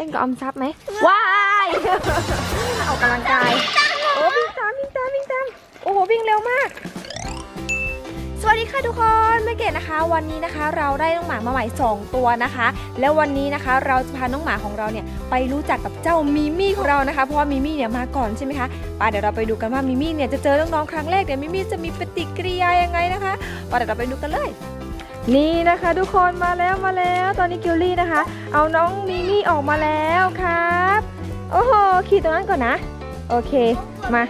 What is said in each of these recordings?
เล่นกับออมทรัพย์ไหมว้ายออกกำลังกายโอ้วิ่งตามวิ่งตามวิ่งตามโอ้โหวิ่งเร็วมาก สวัสดีค่ะทุกคนแม่เกดนะคะ วันนี้นะคะเราได้น้องหมามาใหม่ 2 ตัวนะคะ แล้ววันนี้นะคะเราจะพาน้องหมาของเราเนี่ยไปรู้จักกับเจ้ามิมี่ของเรานะคะ เพราะว่ามิมี่เนี่ยมาก่อนใช่ไหมคะไปเดี๋ยวเราไปดูกันว่ามิมี่เนี่ยจะเจอน้องๆครั้งแรกเนี่ยมิมี่จะมีปฏิกิริยายังไงนะคะไปเดี๋ยวเราไปดูกันเลย นี่นะคะ ทุกคนมาแล้วมาแล้ว ตอนนี้กิลลี่นะคะ เอาน้องมิมี่ออกมาแล้วครับ โอ้โหขี่ตรงนั้นก่อนนะ โอเคมา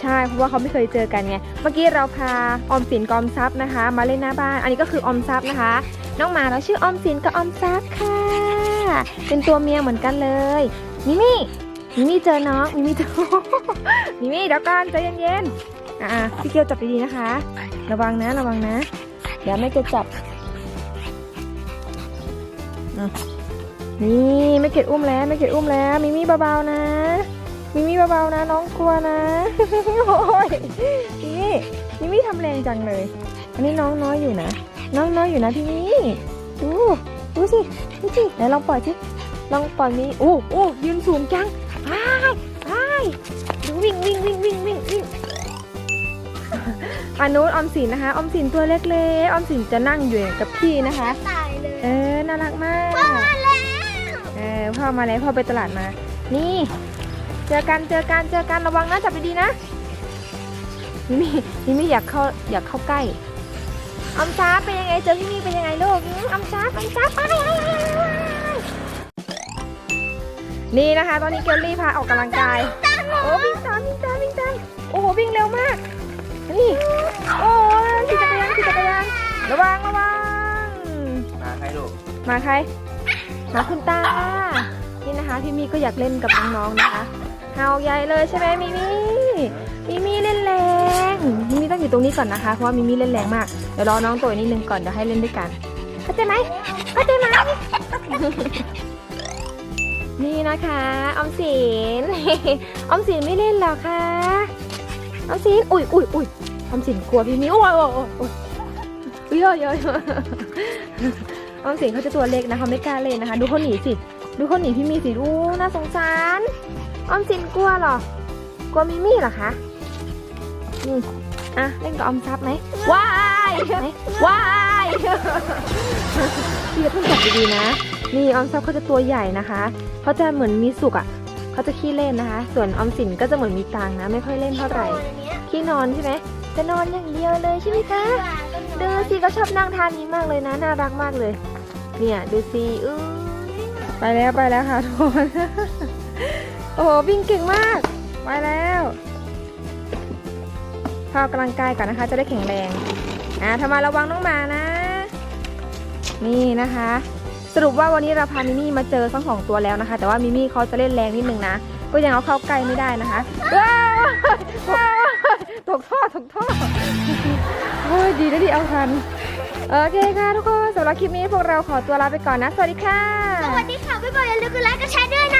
ใช่เพราะว่าเขาไม่เคยเจอกันไงเมื่อกี้เราพาออมสินกออมทรัพย์นะคะ มาเล่นหน้าบ้าน อันนี้ก็คือออมทรัพย์นะคะ น้องหมาเราชื่อออมสินกับออมทรัพย์ค่ะ เป็นตัวเมียเหมือนกันเลยมิมี่มิมี่เจอน้องมิมี่เจอมิมี่เดี๋ยวก่อนใจเย็นๆอ่าพี่เกียวจับดีๆนะคะ ระวังนะระวังนะ เดี๋ยวแม่เกดจับ นี่แม่เกดอุ้มแล้วแม่เกดอุ้มแล้ว มิมี่เบาๆนะ มิมี่เบาๆนะ น้องกลัวนะ โอ้ยมิมี่มิมี่ทำแรงจังเลย อันนี้น้องน้อยอยู่นะ น้องน้อยอยู่นะพี่มี่ดูดูสิดูสิไหนลองปล่อยสิลองปล่อยมิโอ้โอ้ยืนสูงจังอ้ายอ้ายดูวิ่งวิ่งวิ่งวิ่งวิ่งวิ่ง อันนู้นออมสินนะคะออมสินตัวเล็กๆออมสินจะนั่งอยู่กับพี่นะคะ ตายเลยเออน่ารักมากมาแล้วเออพ่อมาแล้วพ่อไปตลาดมา นี่ เจอกันเจอกันเจอกันระวังนะจับดีๆนะมิมี่มิมี่อยากเข้าอยากเข้าใกล้อมจ้าเป็นยังไงเจอพี่มี่เป็นยังไงลูกอืมอมจ้าอมจ้าไปนี่นะคะ ตอนนี้เกลลี่พาออกกำลังกาย มาใครมาคุณตานี่นะคะพี่มี่ก็อยากเล่นกับน้องๆนะคะเฮาใหญ่เลยใช่ไหมมิมี่มิมี่เล่นแรงมิมี่ต้องอยู่ตรงนี้ก่อนนะคะเพราะว่ามิมี่เล่นแรงมากเดี๋ยวรอน้องตัวนิดนึงก่อนเดี๋ยวให้เล่นด้วยกันเข้าใจไหมเข้าใจไหมนี่นะคะออมสินออมสินไม่เล่นหรอคะออมสินอุ้ยอุ้ยอุ้ยออมสินกลัวพี่มีโอ้ยโอ้ยโอ้ยโอ้ยเยอะเยอะเย อะออมสินเขาจะตัวเล็กนะเขาไม่กล้าเล่นนะคะ ดูเขาหนีสิดูเขาหนีพี่มีสิอู้น่าสงสารออมสินกลัวเหรอกลัวมิมี่เหรอคะอืมอะเล่นกับออมทรัพย์ไหมว้ายว้ายพี่จะต้องจับดีๆนะ นี่ออมทรัพย์เขาจะตัวใหญ่นะคะเขาจะเหมือนมีสุกอะเขาจะขี้เล่นนะคะ ส่วนออมสินก็จะเหมือนมีตังค์นะ ไม่ค่อยเล่นเท่าไหร่ขี้นอนใช่ไหมจะนอนอย่างเดียวเลยใช่ไหมคะดูสิเขาชอบนั่งทานนี้มากเลยนะน่ารักมากเลย เนี่ย ดูสิอื้อไปแล้วไปแล้วค่ะทุกคน โอ้โหวิ่งเก่งมาก ไปแล้วพอกำลังกายก่อนนะคะ จะได้แข็งแรงอ่าทำไมาระวังน้องหมานะ นี่นะคะ สรุปว่าวันนี้เราพามิมี่มาเจอทั้งสองตัวแล้วนะคะ แต่ว่ามิมี่เขาจะเล่นแรงนิดนึงนะ ก็ยังเอาเข้าใกล้ไม่ได้นะคะว้าวตกท่อตกท่อโอ้ยดีนะที่เอาทัน โอเคค่ะทุกคนสำหรับคลิปนี้พวกเราขอตัวลาไปก่อนนะ สวัสดีค่ะ สวัสดีค่ะ บ๊ายบายอย่าลืมกดไลค์กดแชร์ด้วยนะ